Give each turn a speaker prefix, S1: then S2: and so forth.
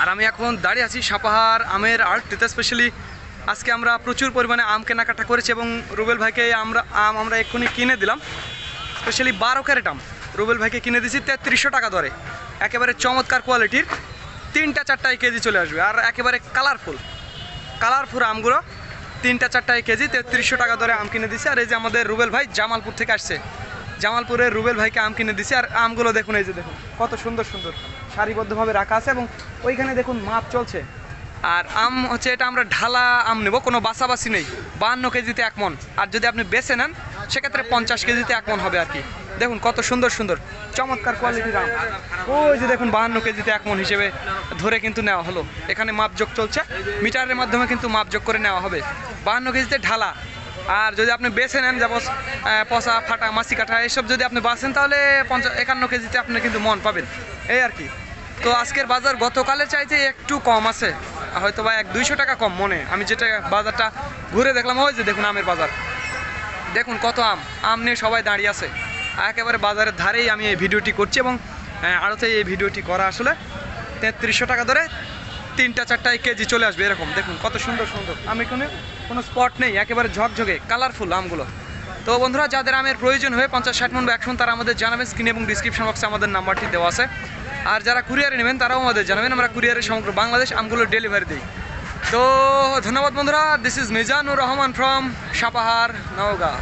S1: আর আমি এখন দাঁড়িয়ে আছি সাপাহার আমের আর্টটিতে স্পেশালি আজকে আমরা প্রচুর পরিমাণে আম কেনাকাটা করেছি এবং রুবেল ভাইকে আমরা আম আমরা এক্ষুনি কিনে দিলাম। স্পেশালি বারো ক্যারেট আম। রুবেল ভাইকে কিনে দিয়েছি তেত্রিশশো টাকা দরে। একেবারে চমৎকার কোয়ালিটির তিনটা চারটায় কেজি চলে আসবে। আর একেবারে কালারফুল কালারফুল আমগুলো তিনটা চারটায় কেজি তেত্রিশশো টাকা দরে আম কিনে দিছে আর এই যে আমাদের রুবেল ভাই জামালপুর থেকে আসছে। জামালপুরের রুবেল ভাইকে আম কিনে দিছে, আর আমগুলো দেখুন, এই যে দেখুন, কত সুন্দর সুন্দর। সারিবদ্ধভাবে রাখা আছে এবং ওইখানে দেখুন মাপ চলছে। আর আম হচ্ছে, এটা আমরা ঢালা আম নেব, কোনো বাসাবাসি নেই। বাহান্ন কেজিতে এক মন। আর যদি আপনি বেছে নেন, সেক্ষেত্রে পঞ্চাশ কেজিতে এক মন হবে আর কি। দেখুন, কত সুন্দর সুন্দর, চমৎকার কোয়ালিটির আম। ওই যে দেখুন, বাহান্ন কেজিতে এক মন হিসেবে ধরে কিন্তু নেওয়া হলো। এখানে মাপযোগ চলছে, মিটারের মাধ্যমে কিন্তু মাপযোগ করে নেওয়া হবে। বাহান্ন কেজিতে ঢালা আর যদি আপনি বেছে নেন যেমন পচা, ফাটা, মাছি কাঠা এসব যদি আপনি বাঁচেন, তাহলে পঞ্চাশ একান্ন কেজিতে আপনি কিন্তু মন পাবেন। এই আর কি। তো আজকের বাজার গতকালের চাইতে একটু কম আছে। হয়তো বা এক দুইশো টাকা কম মনে। আমি যেটা বাজারটা ঘুরে দেখলাম, ওই যে দেখুন আমের বাজার। দেখুন কত আম। আম নিয়ে সবাই দাঁড়িয়ে আছে। একেবারে বাজারের ধারেই আমি এই ভিডিওটি করছি এবং আড়তে এই ভিডিওটি করা আসলে তেত্রিশশো টাকা ধরে তিনটা চারটায় কেজি চলে আসবে, এরকম। দেখুন কত সুন্দর সুন্দর। আমি এখানে কোনো স্পট নেই, একেবারে ঝকঝকে কালারফুল আমগুলো। তো বন্ধুরা, যাদের আমের প্রয়োজন হয়ে পঞ্চাশ ষাট মন বা একশো তারা আমাদের জানাবেন। স্ক্রিন এবং ডিসক্রিপশন বক্সে আমাদের নাম্বারটি দেওয়া আছে। আর যারা কুরিয়ারে নেবেন, তারাও আমাদের জানাবেন। আমরা কুরিয়ারে সমগ্র বাংলাদেশ আমগুলো ডেলিভারি দিই। তো ধন্যবাদ বন্ধুরা। This is Mizanur Rahman from Sapahar, Naogaon.